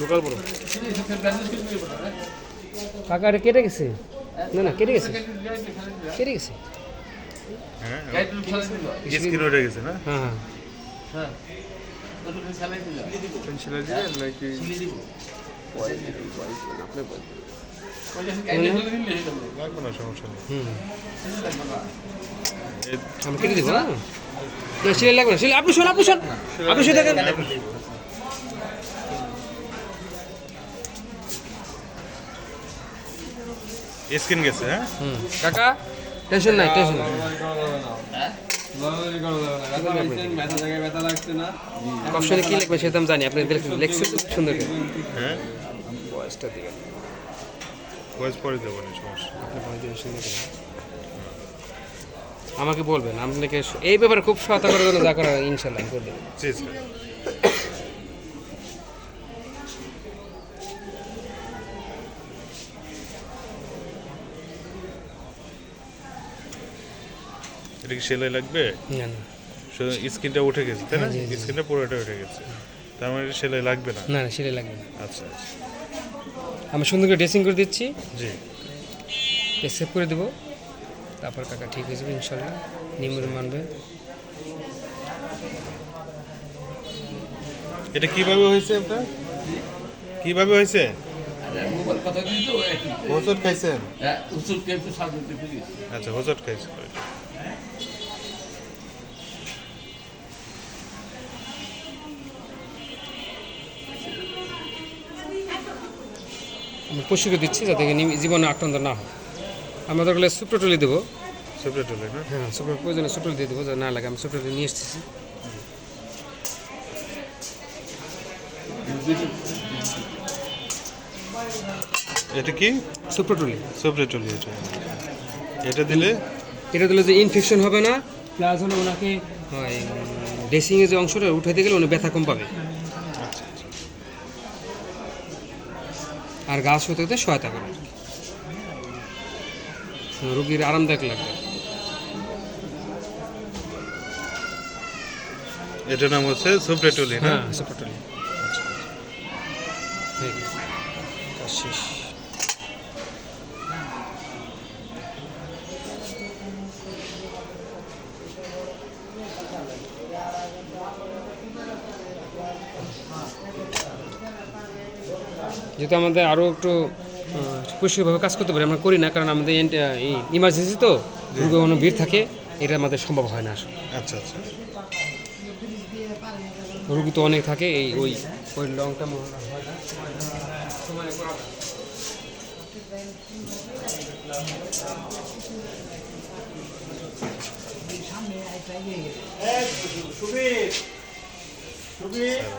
Local বড়। কাকা এটা কেটে গেছে? না না কেটে গেছে। কেটে গেছে। হ্যাঁ হ্যাঁ হ্যাঁ। লাগবে না সমস্যা নেই। সিলাই লাগবে না সিলাই আপনি শোন আপনি শোন। আপনি শুয়ে থাকেন। স্কিন গেছে হ্যাঁ? কাকা টেনশন নাই টেনশন নাই। অপশনে কি লিখবে সেটা আমি জানি আপনি লেখছেন সুন্দর করে হ্যাঁ? বয়সটা দিবেন। ভয়েস পরে দেবো না সমস্যা আপনি সুন্দর করে আমাকে বলবেন আপনাকে এই ব্যাপারে খুব সহায়তা করার জন্য যা করার ইনশাল্লাহ আমি করে দেবো। জি স্যার। এটা কি সেলাই লাগবে? না না। শুধু স্কিনটা উঠে গেছে তাই না? হ্যাঁ। স্কিনটা পুরোটা উঠে গেছে। তার মানে সেলাই লাগবে না? না সেটাই লাগবে না। আচ্ছা আচ্ছা। আমি সুন্দর করে ড্রেসিং করে দিচ্ছি। জি। সেভ করে দেবো। তারপর কাকা ঠিক হয়ে যাবে ইনশাল্লাহ। নিমুর মানবে। এটা কীভাবে হয়েছে আপনার কীভাবে হয়েছে? খাইছেন আচ্ছা পশুকে দিচ্ছি যাতে জীবনে আক্রান্ত না হয়। আমরা দরকার হলে সুপ্রটলি দেবো। সেপারেট হলে না? হ্যাঁ সুপ্র প্রয়োজনে সুপ্রল দিয়ে দেবো না লাগে আমি সুপ্রটলি নিয়ে এসেছি। এটা কি? সুপ্রটলি সেপারেট হলে এটা। এটা দিলে? এটা দিলে যে ইনফেকশন হবে না প্লাস হলো ওনাকে ড্রেসিংয়ে যে অংশটা উঠাইতে গেলে উনি ব্যথা কম পাবে। আচ্ছা আচ্ছা। আর গাছ হতে হতে সহায়তা করে। রোগীর আরামদায়ক লাগবে। এটার নাম হচ্ছে সুপ্রেটলি হ্যাঁ? সুপ্রটলি হয়ে শেষ। যেহেতু আমাদের আরও একটু পরিষ্কারভাবে কাজ করতে পারি আমরা করি না কারণ আমাদের ইমার্জেন্সি তো রোগী কোনো ভিড় থাকে এটা আমাদের সম্ভব হয় না আসলে। আচ্ছা আচ্ছা। রুগী তো অনেক থাকে এই ওই ওই লংটা মনে